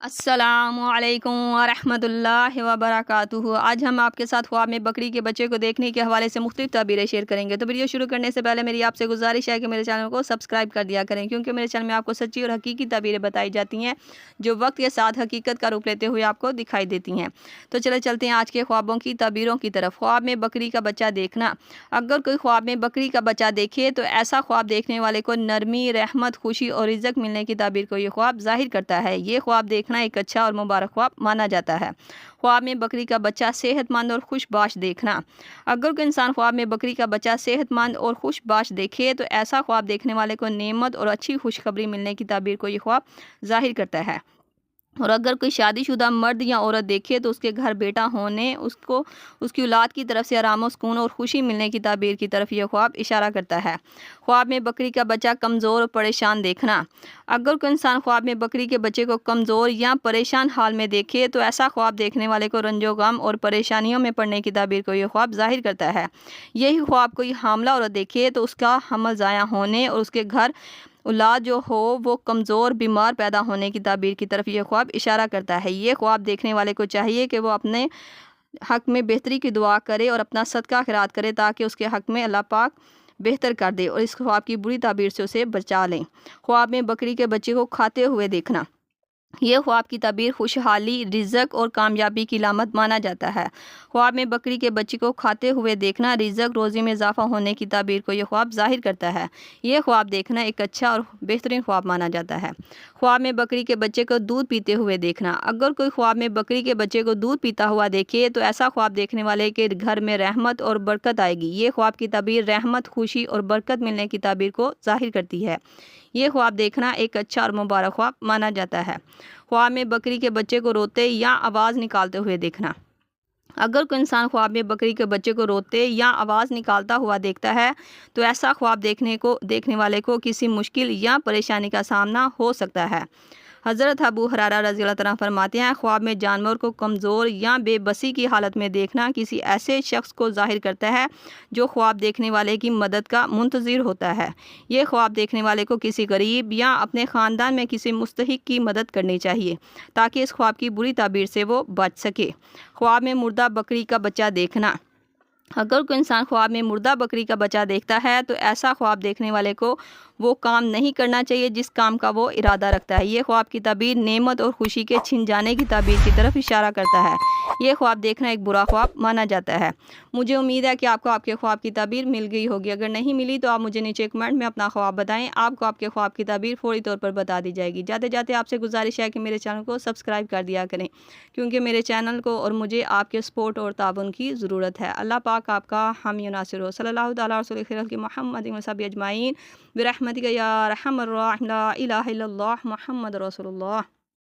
السلام علیکم ورحمۃ اللہ وبرکاتہ۔ آج ہم آپ کے ساتھ خواب میں بکری کے بچے کو دیکھنے کے حوالے سے مختلف تعبیریں شیئر کریں گے۔ تو ویڈیو شروع کرنے سے پہلے میری آپ سے گزارش ہے کہ میرے چینل کو سبسکرائب کر دیا کریں، کیونکہ میرے چینل میں آپ کو سچی اور حقیقی تعبیریں بتائی جاتی ہیں، جو وقت کے ساتھ حقیقت کا روپ لیتے ہوئے آپ کو دکھائی دیتی ہیں۔ تو چلے چلتے ہیں آج کے خوابوں کی تعبیروں کی طرف۔ خواب میں بکری کا بچہ دیکھنا۔ اگر کوئی خواب میں بکری کا بچہ دیکھے تو ایسا خواب دیکھنے والے کو نرمی، رحمت، خوشی اور رزق ملنے کی تعبیر کو یہ خواب ظاہر کرتا ہے۔ یہ خواب دیکھ دیکھنا ایک اچھا اور مبارک خواب مانا جاتا ہے۔ خواب میں بکری کا بچہ صحت مند اور خوش باش دیکھنا۔ اگر کوئی انسان خواب میں بکری کا بچہ صحت مند اور خوش باش دیکھے تو ایسا خواب دیکھنے والے کو نعمت اور اچھی خوشخبری ملنے کی تعبیر کو یہ خواب ظاہر کرتا ہے۔ اور اگر کوئی شادی شدہ مرد یا عورت دیکھے تو اس کے گھر بیٹا ہونے، اس کو، اس کی اولاد کی طرف سے آرام و سکون اور خوشی ملنے کی تعبیر کی طرف یہ خواب اشارہ کرتا ہے۔ خواب میں بکری کا بچہ کمزور اور پریشان دیکھنا۔ اگر کوئی انسان خواب میں بکری کے بچے کو کمزور یا پریشان حال میں دیکھے تو ایسا خواب دیکھنے والے کو رنج و غم اور پریشانیوں میں پڑنے کی تعبیر کو یہ خواب ظاہر کرتا ہے۔ یہی خواب کوئی حاملہ عورت دیکھے تو اس کا حمل ضائع ہونے اور اس کے گھر اولاد جو ہو وہ کمزور بیمار پیدا ہونے کی تعبیر کی طرف یہ خواب اشارہ کرتا ہے۔ یہ خواب دیکھنے والے کو چاہیے کہ وہ اپنے حق میں بہتری کی دعا کرے اور اپنا صدقہ خیرات کرے تاکہ اس کے حق میں اللہ پاک بہتر کر دے اور اس خواب کی بری تعبیر سے اسے بچا لیں۔ خواب میں بکری کے بچے کو کھاتے ہوئے دیکھنا۔ یہ خواب کی تعبیر خوشحالی، رزق اور کامیابی کی علامت مانا جاتا ہے۔ خواب میں بکری کے بچے کو کھاتے ہوئے دیکھنا، رزق روزی میں اضافہ ہونے کی تعبیر کو یہ خواب ظاہر کرتا ہے۔ یہ خواب دیکھنا ایک اچھا اور بہترین خواب مانا جاتا ہے۔ خواب میں بکری کے بچے کو دودھ پیتے ہوئے دیکھنا۔ اگر کوئی خواب میں بکری کے بچے کو دودھ پیتا ہوا دیکھے تو ایسا خواب دیکھنے والے کے گھر میں رحمت اور برکت آئے گی۔ یہ خواب کی تعبیر رحمت، خوشی اور برکت ملنے کی تعبیر کو ظاہر کرتی ہے۔ یہ خواب دیکھنا ایک اچھا اور مبارک خواب مانا جاتا ہے۔ خواب میں بکری کے بچے کو روتے یا آواز نکالتے ہوئے دیکھنا۔ اگر کوئی انسان خواب میں بکری کے بچے کو روتے یا آواز نکالتا ہوا دیکھتا ہے، تو ایسا خواب دیکھنے کو، دیکھنے والے کو کسی مشکل یا پریشانی کا سامنا ہو سکتا ہے۔ حضرت ابو حرارہ رضی اللہ تعالیٰ فرماتے ہیں، خواب میں جانور کو کمزور یا بے بسی کی حالت میں دیکھنا کسی ایسے شخص کو ظاہر کرتا ہے جو خواب دیکھنے والے کی مدد کا منتظر ہوتا ہے۔ یہ خواب دیکھنے والے کو کسی غریب یا اپنے خاندان میں کسی مستحق کی مدد کرنی چاہیے تاکہ اس خواب کی بری تعبیر سے وہ بچ سکے۔ خواب میں مردہ بکری کا بچہ دیکھنا۔ اگر کوئی انسان خواب میں مردہ بکری کا بچہ دیکھتا ہے تو ایسا خواب دیکھنے والے کو وہ کام نہیں کرنا چاہیے جس کام کا وہ ارادہ رکھتا ہے۔ یہ خواب کی تعبیر نعمت اور خوشی کے چھن جانے کی تعبیر کی طرف اشارہ کرتا ہے۔ یہ خواب دیکھنا ایک برا خواب مانا جاتا ہے۔ مجھے امید ہے کہ آپ کو آپ کے خواب کی تعبیر مل گئی ہوگی۔ اگر نہیں ملی تو آپ مجھے نیچے کمنٹ میں اپنا خواب بتائیں۔ آپ کو آپ کے خواب کی تعبیر فوری طور پر بتا دی جائے گی۔ جاتے جاتے آپ سے گزارش ہے کہ میرے چینل کو سبسکرائب کر دیا کریں۔ کیونکہ میرے چینل کو اور مجھے آپ کے سپورٹ اور تعاون کی ضرورت ہے۔ اللہ پاک آپ کا ہم ناصر ہو۔ صلی اللہ تعالیٰ رسول خیر محمد صحب اجمعین۔ برحمتک یا رحم الرحم لا الہ الا اللہ محمد رسول اللہ۔